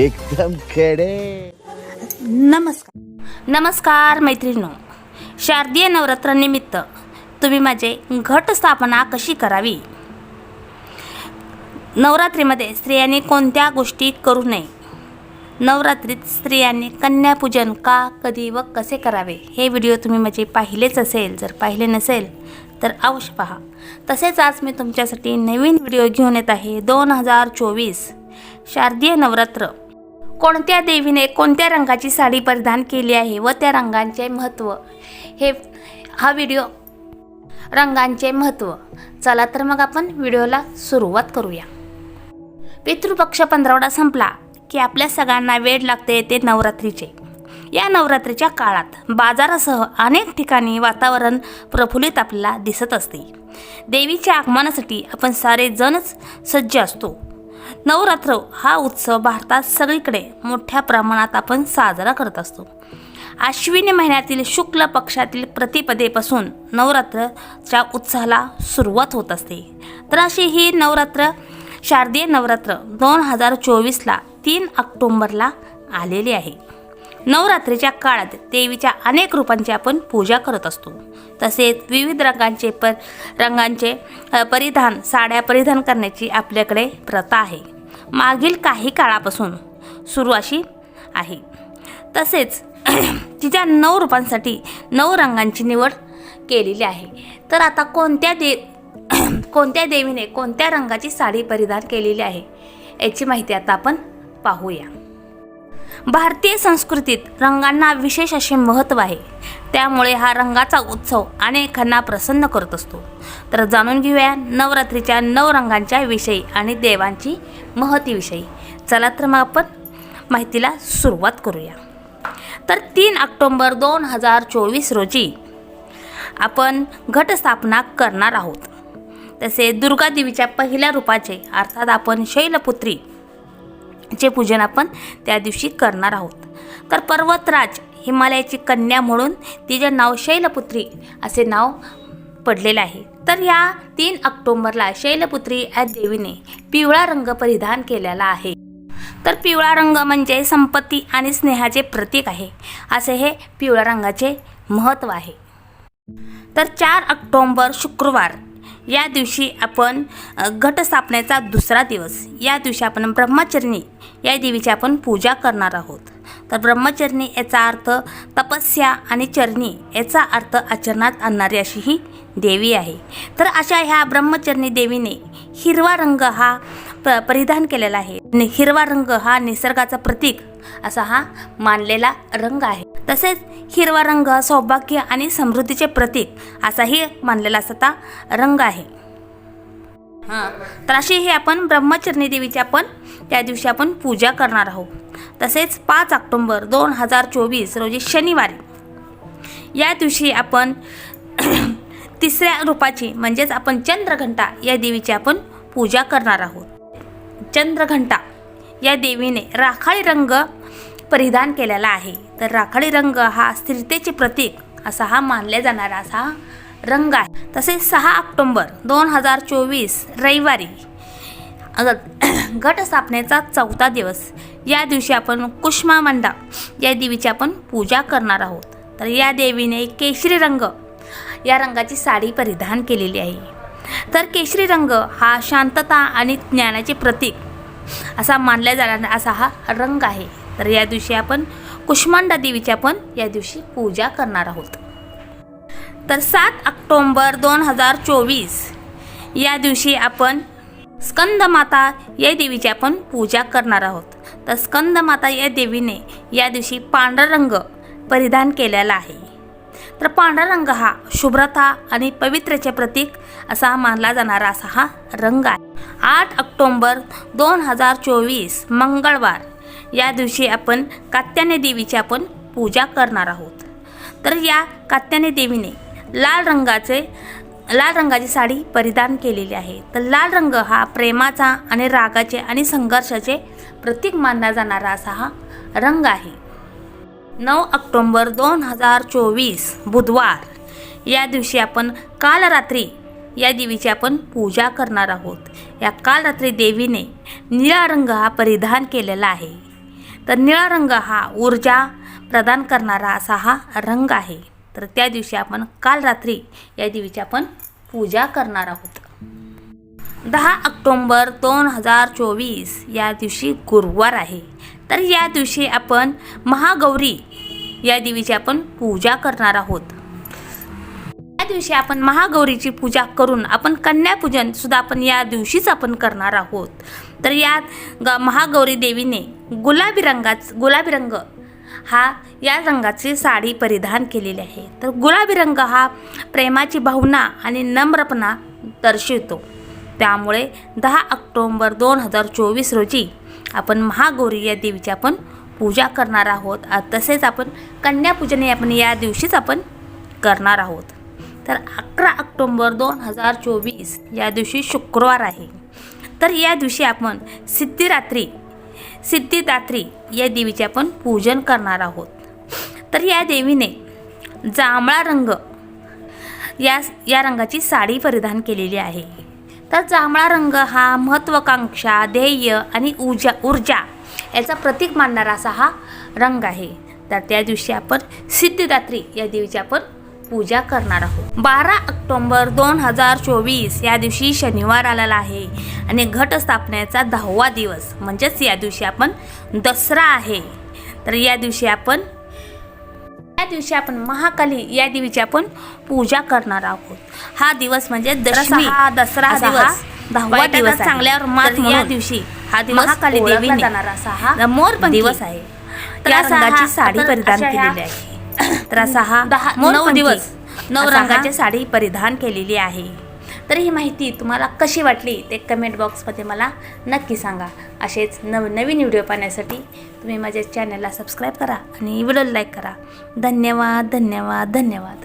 एकदम खडे. नमस्कार. नमस्कार मैत्रिणींनो. शारदीय नवरात्रानिमित्त तुम्ही माझे घटस्थापना कशी करावी? नवरात्रीमध्ये स्त्रियांनी कोणत्या गोष्टी करू नये? नवरात्रीत स्त्रियांनी कन्यापूजन का कधी व कसे करावे? हे व्हिडिओ तुम्ही माझे पाहिलेच असेल जर पाहिले नसेल तर अवश्य पहा. तसेच आज मी तुमच्यासाठी नवीन व्हिडिओ घेऊन येत आहे. दोन हजार चोवीस. शारदीय नवरात्र कोणत्या देवीने कोणत्या रंगाची साडी परिधान केली आहे व त्या रंगांचे महत्त्व? हे हा व्हिडिओ रंगांचे महत्त्व. चला तर मग आपण व्हिडिओला सुरुवात करूया. पितृपक्ष पंधरवडा संपला की आपल्या सगळ्यांना वेळ लागते ते नवरात्रीचे. या नवरात्रीच्या काळात बाजारासह अनेक ठिकाणी वातावरण प्रफुल्लित आपल्याला दिसत असते. देवीच्या आगमनासाठी आपण सारे जणच सज्ज असतो. नवरात्र हा उत्सव भारतात सगळीकडे मोठ्या प्रमाणात आपण साजरा करत असतो. आश्विनी महिन्यातील शुक्ल पक्षातील प्रतिपदेपासून नवरात्रच्या उत्साहाला सुरुवात होत असते. तर अशी ही नवरात्र शारदीय नवरात्र दोन हजार चोवीसला तीन ऑक्टोंबरला आलेली आहे. नवरात्रीच्या काळात देवीच्या अनेक रूपांची आपण पूजा करत असतो. तसेच विविध रंगांचे पर रंगांचे परिधान साड्या परिधान करण्याची आपल्याकडे प्रथा आहे. मागील काही काळापासून सुरू अशी आहे. तसेच तिच्या नऊ रूपांसाठी नऊ रंगांची निवड केलेली आहे. तर आता कोणत्या दे कोणत्या देवीने कोणत्या रंगाची साडी परिधान केलेली आहे याची माहिती आता आपण पाहूया. भारतीय संस्कृतीत रंगांना विशेष असे महत्त्व आहे. त्यामुळे हा रंगाचा उत्सव अनेकांना प्रसन्न करत असतो. तर जाणून घेऊया नवरात्रीच्या नऊ रंगांच्या विषयी आणि देवांची महतीविषयी चला तर मग आपण माहितीला सुरुवात करूया. तर तीन ऑक्टोंबर दोन हजार चोवीस रोजी आपण घटस्थापना करणार आहोत. तसे दुर्गादेवीच्या पहिल्या रूपाचे अर्थात आपण शैलपुत्री चे पूजन आपण त्या दिवशी करणार आहोत. तर पर्वतराज हिमालयाची कन्या म्हणून तिचे नाव शैलपुत्री असे नाव पडलेले आहे. तर या तीन ऑक्टोंबरला शैलपुत्री या देवीने पिवळा रंग परिधान केलेला आहे. तर पिवळा रंग म्हणजे संपत्ती आणि स्नेहाचे प्रतीक आहे. असे हे पिवळ्या रंगाचे महत्त्व आहे. तर चार ऑक्टोंबर शुक्रवार या दिवशी आपण घटस्थापनेचा दुसरा दिवस. या दिवशी आपण ब्रह्मचरणी या देवीची आपण पूजा करणार आहोत. तर ब्रह्मचरणी याचा अर्थ तपस्या आणि चरणी याचा अर्थ आचरणात आणणारी अशी ही देवी आहे. तर अशा ह्या ब्रह्मचरणी देवीने हिरवा रंग हा प परिधान केलेला आहे. हिरवा रंग हा निसर्गाचा प्रतीक असा हा मानलेला रंग आहे. तसेच हिरवा रंग सौभाग्य आणि समृद्धीचे प्रतीक असाही मानलेला असता रंग आहे. हां तर अशी हे आपण ब्रह्मचरणी देवीची आपण त्या दिवशी आपण पूजा करणार आहोत. तसेच पाच ऑक्टोंबर दोन हजार चोवीस रोजी शनिवारी या दिवशी आपण तिसऱ्या रूपाची म्हणजेच आपण चंद्रघंटा या देवीची आपण पूजा करणार आहोत. चंद्रघंटा या देवीने राखाळी रंग परिधान केलेला आहे. तर राखाडी रंग हा स्थिरतेचे प्रतीक असा हा मानल्या जाणारा असा हा रंग आहे. तसेच सहा ऑक्टोंबर दोन हजार चोवीस रविवारी गट स्थापनेचा चौथा दिवस. या दिवशी आपण कुष्मामंडा या देवीची आपण पूजा करणार आहोत. तर या देवीने केशरी रंग या रंगाची साडी परिधान केलेली आहे. तर केशरी रंग हा शांतता आणि ज्ञानाचे प्रतीक असा मानला जाणारा असा हा रंग आहे. तर या दिवशी आपण कुष्मांडा देवीची आपण या दिवशी पूजा करणार आहोत. तर सात ऑक्टोंबर दोन हजार चोवीस या दिवशी आपण स्कंदमाता या देवीची आपण पूजा करणार आहोत. तर स्कंदमाता या देवीने या दिवशी पांढरा रंग परिधान केलेला आहे. तर पांढरा रंग हा शुभ्रता आणि पवित्रचे प्रतीक असा मानला जाणारा असा हा रंग आहे. आठ ऑक्टोंबर दोन हजार चोवीस मंगळवार या दिवशी आपण कात्याने देवीची आपण पूजा करणार आहोत. तर या कात्याने देवीने लाल रंगाचे लाल रंगाची साडी परिधान केलेली आहे. तर लाल रंग हा प्रेमाचा आणि रागाचे आणि संघर्षाचे प्रतीक मानला जाणारा असा हा रंग आहे. नऊ ऑक्टोंबर दोन हजार चोवीस बुधवार. या दिवशी आपण काल रात्री या देवीची आपण पूजा करणार आहोत. या काल रात्री देवीने निळा रंग हा परिधान केलेला आहे. तर निळा रंग हा ऊर्जा प्रदान करणारा असा हा रंग आहे. तर त्या दिवशी आपण काल रात्री या देवीची आपण पूजा करणार आहोत. दहा ऑक्टोंबर दोन हजार चोवीस या दिवशी गुरुवार आहे. तर या दिवशी आपण महागौरी या देवीची आपण पूजा करणार आहोत. या दिवशी आपण महागौरीची पूजा करून आपण कन्यापूजन सुद्धा आपण या दिवशीच आपण करणार आहोत. तर या ग महागौरी देवीने गुलाबी रंगाच गुलाबी रंग हा या रंगाची साडी परिधान केलेली आहे. तर गुलाबी रंग हा प्रेमाची भावना आणि नम्रपणा दर्शवितो. त्यामुळे दहा ऑक्टोंबर दोन हजार चोवीस रोजी आपण महागौरी या देवीची आपण पूजा करणार आहोत. तसेच आपण कन्यापूजने आपण या दिवशीच आपण करणार आहोत. तर अकरा ऑक्टोंबर दोन हजार चोवीस या दिवशी शुक्रवार आहे. तर या दिवशी आपण सिद्धिरात्री सिद्धिदात्री या देवीचे आपण पूजन करणार आहोत. तर या देवीने जांभळा रंग या या रंगाची साडी परिधान केलेली आहे. तर जांभळा रंग हा महत्त्वाकांक्षा ध्येय आणि ऊर्जा ऊर्जा याचा प्रतीक मानणारा असा हा रंग आहे. तर त्या दिवशी आपण सिद्धिदात्री या देवीचे आपण पूजा करणार आहोत. बारा ऑक्टोंबर दोन हजार चोवीस या दिवशी शनिवार आलेला आहे आणि घटस्थापनेचा दहावा दिवस. म्हणजेच या दिवशी आपण दसरा आहे. तर या दिवशी आपण या दिवशी आपण महाकाली या देवीची आपण पूजा करणार आहोत. हा दिवस म्हणजे दशमी. हा दसरा दिवस. दहावा दिवस चांगल्यावर मात या दिवशी हा दिवस महाकाली देवीने जाणारा असा हा मोर दिवस आहे. तर या रंगाची साडी परिधान केलेली आहे. तर असा हा दहा नऊ दिवस नऊ रंगाची साडी परिधान केलेली आहे. तर ही माहिती तुम्हाला कशी वाटली ते कमेंट बॉक्समध्ये मला नक्की सांगा. असेच नव नवीन व्हिडिओ पाहण्यासाठी तुम्ही माझ्या चॅनलला सबस्क्राईब करा आणि व्हिडिओ लाईक करा. धन्यवाद धन्यवाद धन्यवाद.